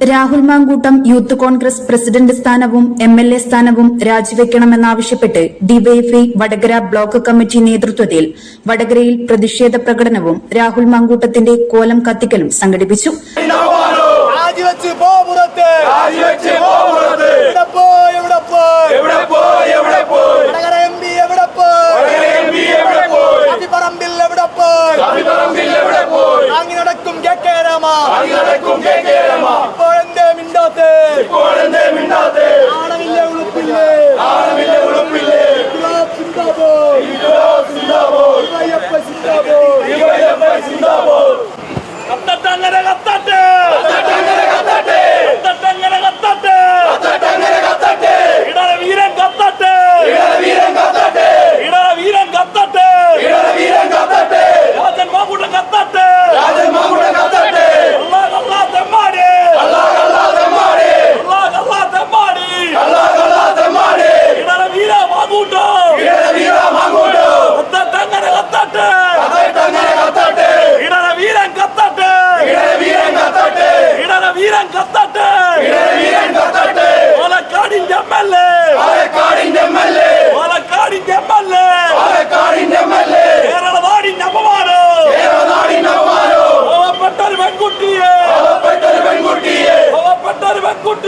Rahul Mankoottam youth Congress president സ്ഥാനവും M L A സ്ഥാനവും രാജിവെക്കണമെന്നാവശ്യപ്പെട്ട് ഡിവൈഎഫ്ഐ വടകര ബ്ലോക്ക് കമ്മിറ്റി നേതൃത്വത്തിൽ വടകരയിൽ പ്രതിഷേധ പ്രകടനവും രാഹുൽ മാങ്കൂട്ടത്തിന്റെ കോലം കത്തിക്കലും സംഘടിപ്പിച്ചു. നടക്കും കെ കെ രമ. നടക്കും കെ കെ രമ. ആണമില്ലേ ഉളുപ്പില്ലേ? ആണമില്ല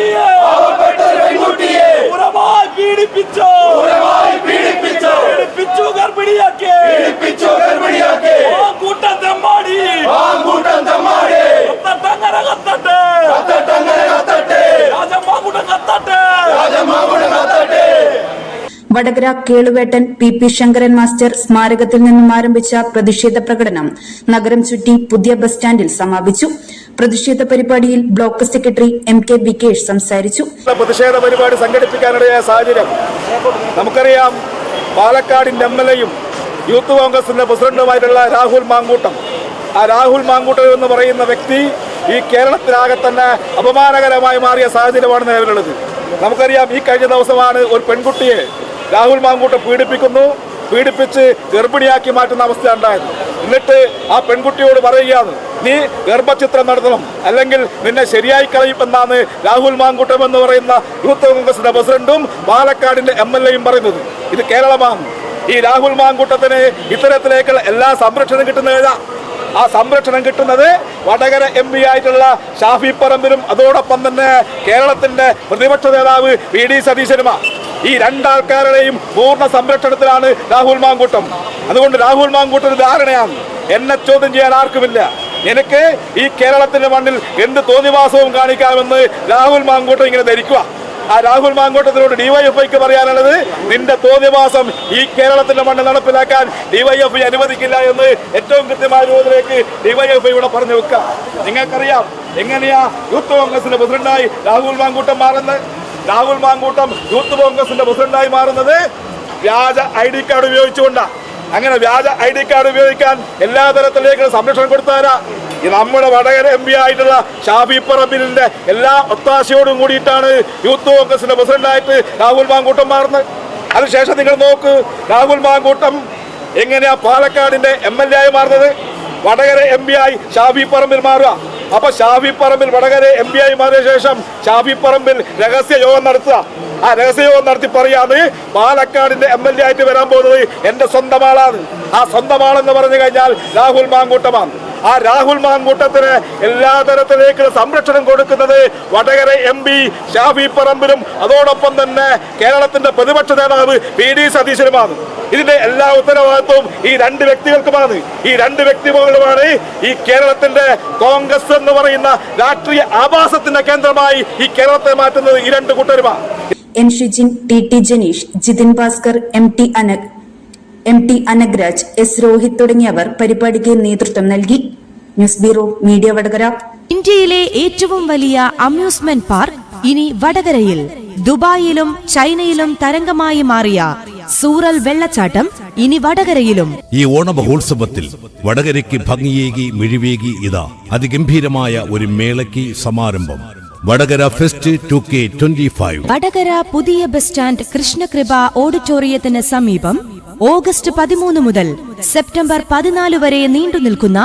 ഒരു പെൺകുട്ടിയെ പാവപ്പെട്ട ഒരു പെൺകുട്ടിയെ ക്രൂരമായി പീഡിപ്പിച്ചു ക്രൂരമായി പീഡിപ്പിച്ചു പീഡിപ്പിച്ചു ഗർഭിണിയാക്കി പീഡിപ്പിച്ചു ഗർഭിണിയാക്കി ആ കൂട്ടം തെമ്മാടി മാങ്കൂട്ടം തമ്മാടി കത്തട്ടങ്ങനെ കത്തട്ടെ കത്തട്ടങ്ങനെ കത്തട്ടെ രാജമാകൂട്ടം കത്തട്ടെ Rajan Mankoottam കത്തട്ടെ Vadakara Keluvettan P P Sankaran master സ്മാരകത്തിൽ നിന്നും ആരംഭിച്ച പ്രതിഷേധ പ്രകടനം നഗരം ചുറ്റി പുതിയ ബസ് സ്റ്റാൻഡിൽ സമാപിച്ചു. പ്രതിഷേധ പരിപാടിയിൽ block secretary M K Vikesh സംസാരിച്ചു. പ്രതിഷേധ പരിപാടി സംഘടിപ്പിക്കാനിടയായ സാഹചര്യം. നമുക്കറിയാം പാലക്കാടിന്റെ എം എൽ എയും യൂത്ത് കോൺഗ്രസിന്റെ പ്രസിഡന്റുമായിട്ടുള്ള രാഹുൽ മാങ്കൂട്ടം. ആ രാഹുൽ മാങ്കൂട്ടം എന്ന് പറയുന്ന വ്യക്തി ഈ കേരളത്തിലാകെ തന്നെ അപമാനകരമായി മാറിയ സാഹചര്യമാണ് നിലവിലുള്ളത്. നമുക്കറിയാം ഈ കഴിഞ്ഞ ദിവസമാണ് ഒരു പെൺകുട്ടിയെ രാഹുൽ മാങ്കൂട്ട് പീഡിപ്പിക്കുന്നു പീഡിപ്പിച്ച് ഗർഭിണിയാക്കി മാറ്റുന്ന അവസ്ഥ ഉണ്ടായത് എന്നിട്ട് ആ പെൺകുട്ടിയോട് പറയുകയാണ് നീ ഗർഭചിത്രം നടത്തണം അല്ലെങ്കിൽ നിന്നെ ശരിയായി കളയുമെന്നാണ് രാഹുൽ മാങ്കൂട്ടം എന്ന് പറയുന്ന യൂത്ത് കോൺഗ്രസിന്റെ പ്രസിഡന്റും പാലക്കാടിന്റെ എം എൽ എയും പറയുന്നത്. ഇത് കേരളമാണ്. ഈ രാഹുൽ മാങ്കൂട്ടത്തിന് ഇത്തരത്തിലേക്കുള്ള എല്ലാ സംരക്ഷണം കിട്ടുന്നതല്ല ആ സംരക്ഷണം കിട്ടുന്നത് വടകര എം പി ആയിട്ടുള്ള ഷാഫി പറമ്പിലും അതോടൊപ്പം തന്നെ കേരളത്തിന്റെ പ്രതിപക്ഷ നേതാവ് വി ഡി സതീശനുമാണ്. ഈ രണ്ടാൾക്കാരുടെയും പൂർണ സംരക്ഷണത്തിലാണ് രാഹുൽ മാങ്കൂട്ടം. അതുകൊണ്ട് രാഹുൽ മാങ്കൂട്ടം ധാരണയാണ്. എന്നെ ചോദ്യം ചെയ്യാൻ ആർക്കുമില്ല. എനിക്ക് ഈ കേരളത്തിന്റെ മണ്ണിൽ എന്ത് തോന്നിവാസവും കാണിക്കാമെന്ന് രാഹുൽ മാങ്കൂട്ടം ഇങ്ങനെ ധരിക്കുക. ആ രാഹുൽ മാങ്കോട്ടത്തിനോട് ഡിവൈഎഫ്ഐക്ക് പറയാനുള്ളത് നിന്റെ തോന്നിവാസം ഈ കേരളത്തിന്റെ മണ്ണിൽ നടപ്പിലാക്കാൻ ഡിവൈഎഫ്ഐ അനുവദിക്കില്ല എന്ന് ഏറ്റവും കൃത്യമായ രൂപത്തിലേക്ക് ഡിവൈഎഫ്ഐ ഇവിടെ പറഞ്ഞു വെക്കുക. നിങ്ങൾക്കറിയാം എങ്ങനെയാ യൂത്ത് കോൺഗ്രസിന്റെ പ്രസിഡന്റായി രാഹുൽ മാങ്കൂട്ടം മാറുന്നത്? രാഹുൽ മാങ്കൂട്ടം യൂത്ത് കോൺഗ്രസിന്റെ പ്രസിഡന്റായി മാറുന്നത് വ്യാജ ഐ ഡി കാർഡ് ഉപയോഗിച്ചുകൊണ്ടാണ് അങ്ങനെ വ്യാജ ഐ ഡി കാർഡ് ഉപയോഗിക്കാൻ എല്ലാ തരത്തിലേക്കും സംരക്ഷണം കൊടുത്താരാ നമ്മുടെ വടകര എം പി ആയിട്ടുള്ള ഷാഫി പറമ്പിലിന്റെ എല്ലാ ഒത്താശയോടും കൂടിയിട്ടാണ് യൂത്ത് കോൺഗ്രസിന്റെ പ്രസിഡന്റായിട്ട് രാഹുൽ മാങ്കൂട്ടം മാറുന്നത്. അതിനുശേഷം നിങ്ങൾ നോക്ക് രാഹുൽ മാങ്കൂട്ടം എങ്ങനെയാ പാലക്കാടിന്റെ എം എൽ എ ആയി മാറുന്നത്? വടകര എം പി ആയി ഷാഫി പറമ്പിൽ മാറുക. അപ്പൊ ഷാഫി പറമ്പിൽ വടകര എം പി ആയി മാറിയ ശേഷം ഷാഫി പറമ്പിൽ രഹസ്യ യോഗം നടത്തുക. ആ രഹസ്യ യോഗം നടത്തി പറയാണ് പാലക്കാടിന്റെ എം എൽ എ ആയിട്ട് വരാൻ പോകുന്നത് എന്റെ സ്വന്തം ആളാണ്. ആ സ്വന്തം ആളെന്ന് പറഞ്ഞു കഴിഞ്ഞാൽ രാഹുൽ മാങ്കൂട്ടമാണ്. ആ രാഹുൽ മാങ്കൂട്ടത്തിന് എല്ലാ തരത്തിലേക്കുള്ള സംരക്ഷണം കൊടുക്കുന്നത് വടകര എം പി ഷാഫി പറമ്പിലും അതോടൊപ്പം തന്നെ കേരളത്തിന്റെ പ്രതിപക്ഷ നേതാവ് പി ഡി സതീശനുമാണ്. ഇതിന്റെ എല്ലാ ഉത്തരവാദിത്വവും ഈ രണ്ട് വ്യക്തികൾക്കുമാണ്. ഈ രണ്ട് വ്യക്തികളുമാണ് ഈ കേരളത്തിന്റെ കോൺഗ്രസ് എന്ന് പറയുന്ന രാഷ്ട്രീയ ആഭാസത്തിന്റെ കേന്ദ്രമായി ഈ കേരളത്തെ മാറ്റുന്നത് ഈ രണ്ട് കൂട്ടരുമാണ്. N Shijin T T Janeesh Jithin Bhaskar M T Anak M T Anagraj S Rohith തുടങ്ങിയവർ പരിപാടിക്ക് നേതൃത്വം നൽകി. News bureau media Vadakara. ഇന്ത്യയിലെ ഏറ്റവും വലിയ അമ്യൂസ്മെന്റ് പാർക്ക് ഇനി വടകരയിൽ. ദുബായിലും ചൈനയിലും തരംഗമായി മാറിയ സൂറൽ വെള്ളച്ചാട്ടം ഇനി വടകരയിലും. ഈ ഓണമഹോത്സവത്തിൽ വടകരയ്ക്ക് ഭംഗിയേകി മിഴിവേകി ഇതാ അതിഗംഭീരമായ ഒരു മേളയ്ക്ക് സമാരംഭം. Vadakara fest two K twenty five. Vadakara പുതിയ ബസ് സ്റ്റാൻഡ് കൃഷ്ണകൃപ ഓഡിറ്റോറിയത്തിന് സമീപം ഓഗസ്റ്റ് പതിമൂന്ന് മുതൽ സെപ്റ്റംബർ പതിനാല് വരെ നീണ്ടു നിൽക്കുന്ന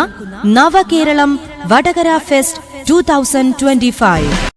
Navakeralam Vadakara fest two thousand twenty five.